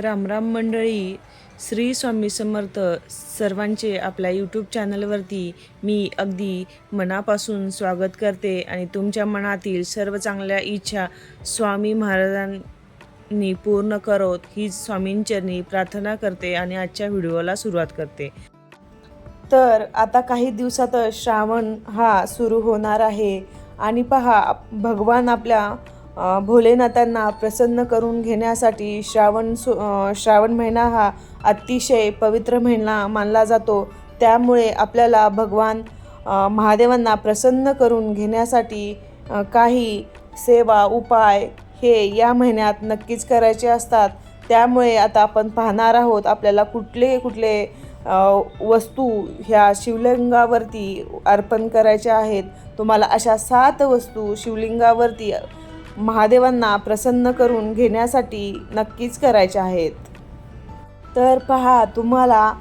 रामराम मंडळी श्री स्वामी समर्थ सर्वांचे आपल्या यूट्यूब चॅनलवरती मी अगदी मनापासून स्वागत करते आणि तुमच्या मनातील सर्व चांगल्या इच्छा स्वामी महाराजांनी पूर्ण करोत ही स्वामींचरणी प्रार्थना करते आणि आजच्या व्हिडिओला सुरुवात करते. तर आता काही दिवसातच श्रावण हा सुरू होणार आहे आणि पहा भगवान आपल्या भोलेनाथांना प्रसन्न करून घेण्यासाठी श्रावण सु श्रावण महिना हा अतिशय पवित्र महिना मानला जातो. त्यामुळे आपल्याला भगवान महादेवांना प्रसन्न करून घेण्यासाठी काही सेवा उपाय हे या महिन्यात नक्कीच करायचे असतात. त्यामुळे आता आपण पाहणार आहोत आपल्याला कुठले कुठले वस्तू ह्या शिवलिंगावरती अर्पण करायच्या आहेत. तुम्हाला अशा सात वस्तू शिवलिंगावरती महादेवांना प्रसन्न करून घेण्यासाठी नक्कीच करायचे आहेत. तर पहा तुम्हाला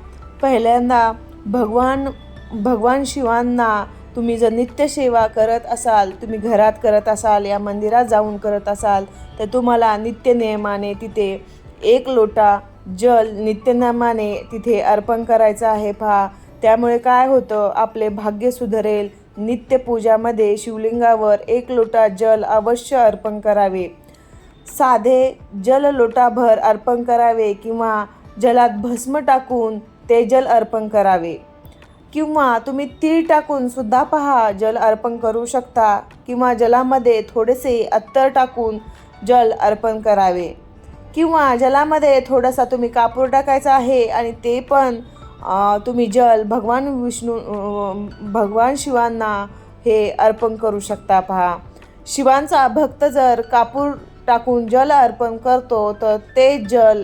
पहिल्यांदा भगवान भगवान शिवांना तुम्ही जर नित्यसेवा करत असाल तुम्ही घरात करत असाल या मंदिरात जाऊन करत असाल तर तुम्हाला नित्य नियमाने तिथे एक लोटा जल नित्यनियमाने तिथे अर्पण करायचं आहे. पहा त्यामुळे काय होतं आपले भाग्य सुधरेल नित्यपूजामध्ये शिवलिंगावर एक लोटा जल अवश्य अर्पण करावे. साधे जल लोटाभर अर्पण करावे किंवा जलात भस्म टाकून ते जल अर्पण करावे. किंवा तुम्ही तीळ टाकून सुद्धा पहा जल अर्पण करू शकता किंवा जलामध्ये थोडेसे अत्तर टाकून जल अर्पण करावे. किंवा जलामध्ये थोडासा तुम्ही कापूर टाकायचा आहे आणि ते पण तुम्ही जल भगवान विष्णू भगवान शिवांना हे अर्पण करू शकता पहा. शिवांचा भक्त जर कापूर टाकून जल अर्पण करतो तर ते जल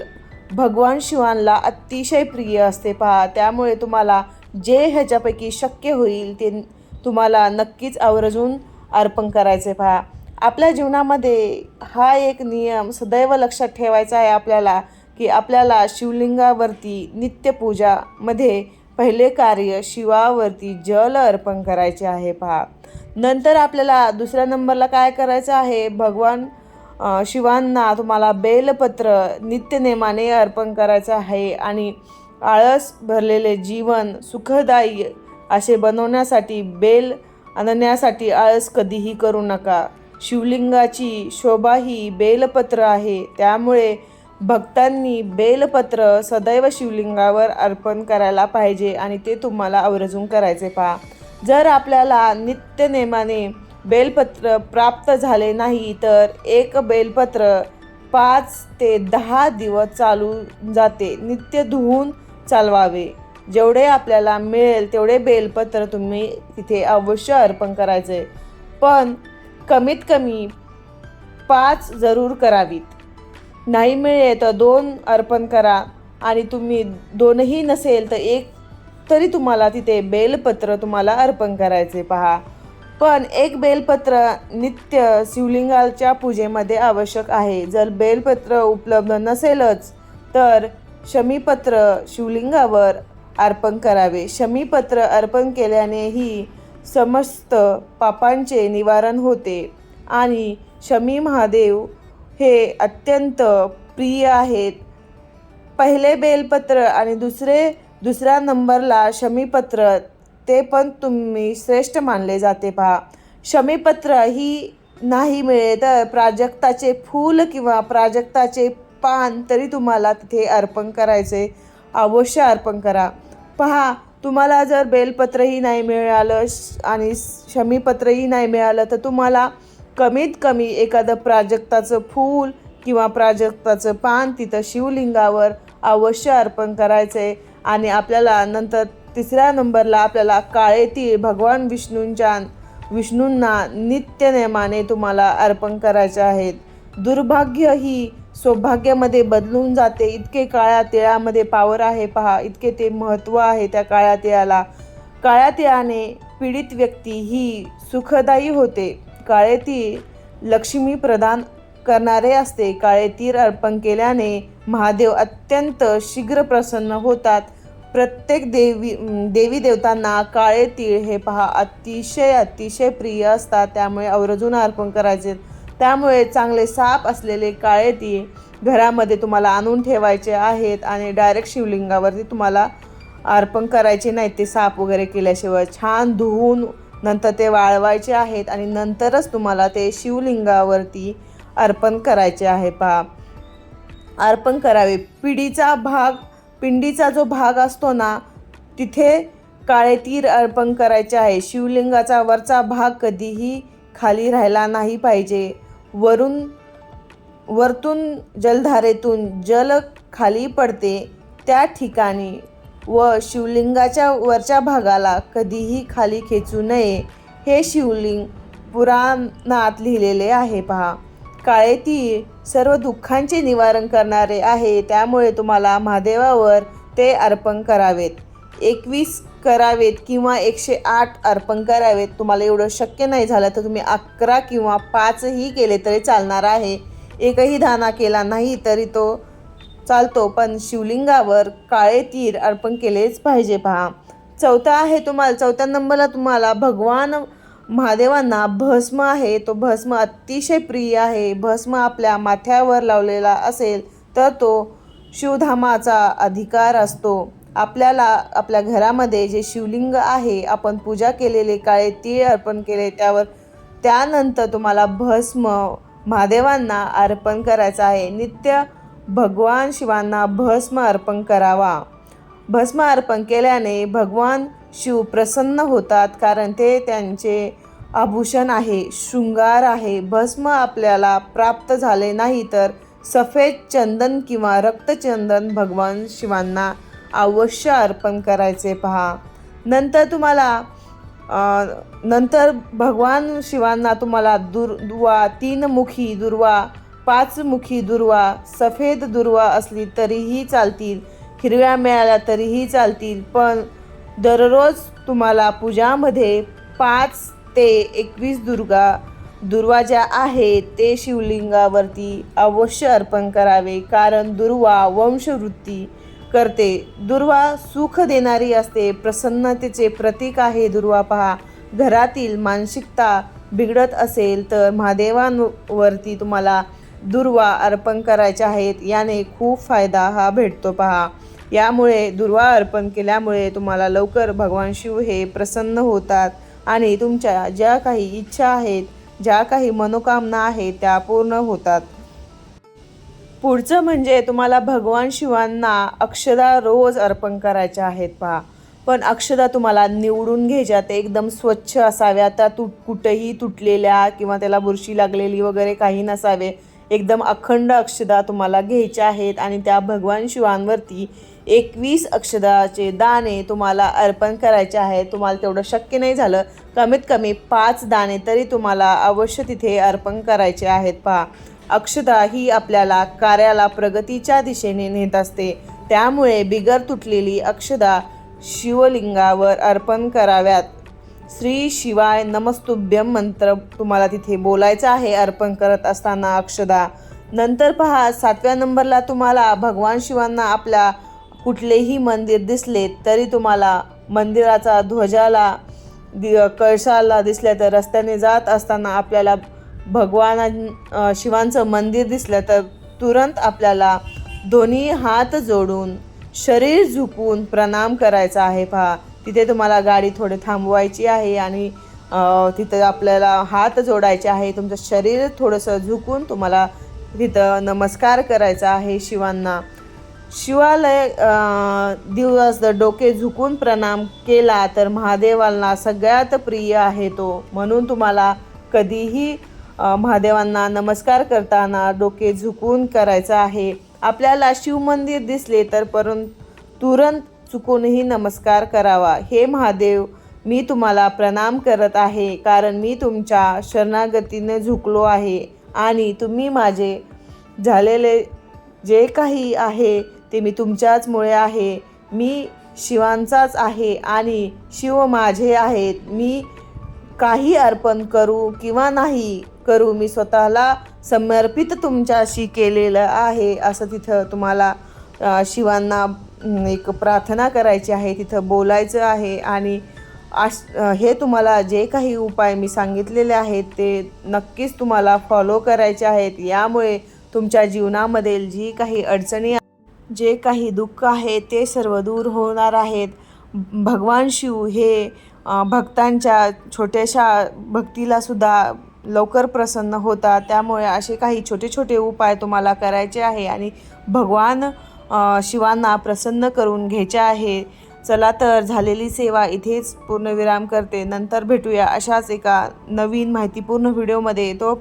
भगवान शिवांना अतिशय प्रिय असते पहा. त्यामुळे तुम्हाला जे ह्याच्यापैकी शक्य होईल ते तुम्हाला नक्कीच आवर्जून अर्पण करायचे पहा. आपल्या जीवनामध्ये हा एक नियम सदैव लक्षात ठेवायचा आहे आपल्याला. की आपल्याला शिवलिंगावरती नित्यपूजामध्ये पहिले कार्य शिवावरती जल अर्पण करायचे आहे पहा. नंतर आपल्याला दुसऱ्या नंबरला काय करायचं आहे? भगवान शिवांना तुम्हाला बेलपत्र नित्यनेमाने अर्पण करायचं आहे आणि आळस भरलेले जीवन सुखदायी असे बनवण्यासाठी बेल आणण्यासाठी आळस कधीही करू नका. शिवलिंगाची शोभा ही बेलपत्र आहे. त्यामुळे भक्तांनी बेलपत्र सदैव शिवलिंगावर अर्पण करायला पाहिजे आणि ते तुम्हाला आवर्जून करायचे पहा. जर आपल्याला नित्यनेमाने बेलपत्र प्राप्त झाले नाही तर एक बेलपत्र पाच ते दहा दिवस चालू जाते. नित्य धुवून चालवावे. जेवढे आपल्याला मिळेल तेवढे बेलपत्र तुम्ही तिथे अवश्य अर्पण करायचे. पण कमीत कमी पाच जरूर करावीत. नाही मिळेल तर दोन अर्पण करा. आणि तुम्ही दोनही नसेल तर एक तरी तुम्हाला तिथे बेलपत्र तुम्हाला अर्पण करायचे पहा. पण एक बेलपत्र नित्य शिवलिंगाच्या पूजेमध्ये आवश्यक आहे. जर बेलपत्र उपलब्ध नसेलच तर शमीपत्र शिवलिंगावर अर्पण करावे. शमीपत्र अर्पण केल्यानेही समस्त पापांचे निवारण होते. आणि शमी महादेव हे अत्यंत प्रिय आहेत. पहिले बेलपत्र आणि दुसरे दुसऱ्या नंबरला शमीपत्र ते पण तुम्ही श्रेष्ठ मानले जाते पहा. शमीपत्र ही नाही मिळे तर प्राजक्ताचे फूल किंवा प्राजक्ताचे पान तरी तुम्हाला तिथे अर्पण करायचे अवश्य अर्पण करा. पहा तुम्हाला जर बेलपत्रही नाही मिळालं श- आणि शमीपत्रही नाही मिळालं तर तुम्हाला कमीत कमी एखादं प्राजक्ताचं फूल किंवा प्राजक्ताचं पान तिथं शिवलिंगावर अवश्य अर्पण करायचे आणि आपल्याला नंतर तिसऱ्या नंबरला आपल्याला काळे तीळ भगवान विष्णूंच्या विष्णूंना नित्यनेमाने तुम्हाला अर्पण करायचे आहेत. दुर्भाग्य ही सौभाग्यामध्ये बदलून जाते. इतके काळ्या तिळामध्ये पावर आहे पहा. इतके ते महत्त्व आहे त्या काळ्या तिळाला. काळ्या तिळाने पीडित व्यक्ती ही सुखदायी होते. काळेतीळ लक्ष्मी प्रदान करणारे असते. काळेतीर अर्पण केल्याने महादेव अत्यंत शीघ्र प्रसन्न होतात. प्रत्येक देवी देवी देवतांना काळे तीळ हे पहा अतिशय अतिशय प्रिय असतात. त्यामुळे आवर्जून अर्पण करायचे. त्यामुळे चांगले साप असलेले काळे तीळ घरामध्ये तुम्हाला आणून ठेवायचे आहेत आणि डायरेक्ट शिवलिंगावरती तुम्हाला अर्पण करायचे नाही. ते साप वगैरे केल्याशिवाय छान धुवून नंतर ते वाळवायचे आहेत आणि नंतरच तुम्हाला ते शिवलिंगावरती अर्पण करायचे आहे पहा. अर्पण करावे. पिढीचा भाग पिंडीचा जो भाग असतो ना तिथे काळे तीर अर्पण करायचे आहे. शिवलिंगाचा वरचा भाग कधीही खाली राहिला नाही पाहिजे. वरून वरतून जलधारेतून जल खाली पडते त्या ठिकाणी. व शिवलिंगाच्या वरच्या भागाला कधीही खाली खेचू नये. हे शिवलिंग पुराणात लिहिलेले आहे पहा. काळे तीळ सर्व दुःखांचे निवारण करणारे आहे. त्यामुळे तुम्हाला महादेवावर ते अर्पण करावेत. एकवीस करावेत किंवा एकशे आठ अर्पण करावेत. तुम्हाला एवढं शक्य नाही झालं तर तुम्ही अकरा किंवा पाचही केले तरी चालणार आहे. एकही धाना केला नाही तरी तो चालतो पण शिवलिंगावर काळे तीर अर्पण केलेच पाहिजे पहा. चौथा आहे तुम्हाला चौथ्या नंबरला तुम्हाला भगवान महादेवांना भस्म आहे. तो भस्म अतिशय प्रिय आहे. भस्म आपल्या माथ्यावर लावलेला असेल तर तो शिवधामाचा अधिकार असतो. आपल्याला आपल्या घरामध्ये जे शिवलिंग आहे आपण पूजा केलेले काळे तीळ अर्पण केले त्यावर त्यानंतर तुम्हाला भस्म महादेवांना अर्पण करायचं आहे. नित्य भगवान शिवांना भस्म अर्पण करावा. भस्म अर्पण केल्याने भगवान शिव प्रसन्न होतात कारण ते त्यांचे आभूषण आहे शृंगार आहे. भस्म आपल्याला प्राप्त झाले नाही तर सफेद चंदन किंवा रक्तचंदन भगवान शिवांना अवश्य अर्पण करायचे पहा. नंतर तुम्हाला नंतर भगवान शिवांना तुम्हाला दुर दुर्वा तीन मुखी दुर्वा पाचमुखी दुर्वा सफेद दुर्वा असली तरीही चालतील. हिरव्या मिळाल्या तरीही चालतील पण दररोज तुम्हाला पूजामध्ये पाच ते एकवीस दुर्गा दुर्वा ज्या आहेत ते शिवलिंगावरती अवश्य अर्पण करावे कारण दुर्वा वंशवृत्ती करते. दुर्वा सुख देणारी असते प्रसन्नतेचे प्रतीक आहे दुर्वा. पहा घरातील मानसिकता बिघडत असेल तर महादेवांवरती तुम्हाला दुर्वा अर्पण करायच्या आहेत याने खूप फायदा हा भेटतो पहा. यामुळे दुर्वा अर्पण केल्यामुळे तुम्हाला लवकर भगवान शिव हे प्रसन्न होतात आणि तुमच्या ज्या काही इच्छा आहेत ज्या काही मनोकामना आहेत त्या पूर्ण होतात. पुढचं म्हणजे तुम्हाला भगवान शिवांना अक्षदा रोज अर्पण करायच्या आहेत पहा. पण अक्षदा तुम्हाला निवडून घ्यायच्या ते एकदम स्वच्छ असाव्या त्या तुट कुठेही तुटलेल्या किंवा त्याला बुरशी लागलेली वगैरे काही नसावे. एकदम अखंड अक्षदा तुम्हाला घ्यायच्या आहेत आणि त्या भगवान शिवांवरती एकवीस अक्षदाचे दाणे तुम्हाला अर्पण करायचे आहेत. तुम्हाला तेवढं शक्य नाही झालं कमीत कमी पाच दाणे तरी तुम्हाला अवश्य तिथे अर्पण करायचे आहेत. पहा अक्षदा ही आपल्याला कार्याला प्रगतीच्या दिशेने नेत असते. त्यामुळे बिगर तुटलेली अक्षदा शिवलिंगावर अर्पण कराव्यात. श्री शिवाय नमस्तुभ्यम मंत्र तुम्हाला तिथे बोलायचं आहे. अर्पण करत असताना अक्षदा. नंतर पहा सातव्या नंबरला तुम्हाला भगवान शिवांना आपल्या कुठलेही मंदिर दिसले तरी तुम्हाला मंदिराचा ध्वजाला दि कळसाला दिसल्या तर रस्त्याने जात असताना आपल्याला भगवान शिवांचं मंदिर दिसलं तर तुरंत आपल्याला दोन्ही हात जोडून शरीर झुकून प्रणाम करायचा आहे. पहा तिथे तुम्हाला गाडी थोडे थांबवायची आहे आणि तिथं आपल्याला हात जोडायचे आहे. तुमचं शरीर थोडंसं झुकून तुम्हाला तिथं नमस्कार करायचा आहे शिवांना. शिवालय दिवस जर डोके झुकून प्रणाम केला तर महादेवांना सगळ्यात प्रिय आहे तो. म्हणून तुम्हाला कधीही महादेवांना नमस्कार करताना डोके झुकून करायचं आहे. आपल्याला शिवमंदिर दिसले तर परंतु तुरंत चुकूनही नमस्कार करावा. हे महादेव मी तुम्हाला प्रणाम करत आहे कारण मी तुमच्या शरणागतीने झुकलो आहे आणि तुम्ही माझे झालेले जे काही आहे ते मी तुमच्याचमुळे आहे. मी शिवांचाच आहे आणि शिव माझे आहेत. मी काही अर्पण करू किंवा नाही करू मी स्वतःला समर्पित तुमच्याशी केलेलं आहे असं तिथं तुम्हाला शिवांना एक प्रार्थना करायची आहे तिथं बोलायचं आहे आणि आश हे तुम्हाला जे काही उपाय मी सांगितलेले आहेत ते नक्कीच तुम्हाला फॉलो करायचे आहेत. यामुळे तुमच्या जीवनामधील जी काही अडचणी जे काही दुःख आहे ते सर्व दूर होणार आहेत. भगवान शिव हे भक्तांच्या छोट्याशा भक्तीला सुद्धा लवकर प्रसन्न होतात. त्यामुळे असे काही छोटे छोटे उपाय तुम्हाला करायचे आहे आणि भगवान शिवांना प्रसन्न करून घ्यायचे आहे. चला तर झालेली सेवा इथेच पूर्णविराम करते. नंतर भेटूया अशाच एका नवीन माहितीपूर्ण व्हिडिओमध्ये. तो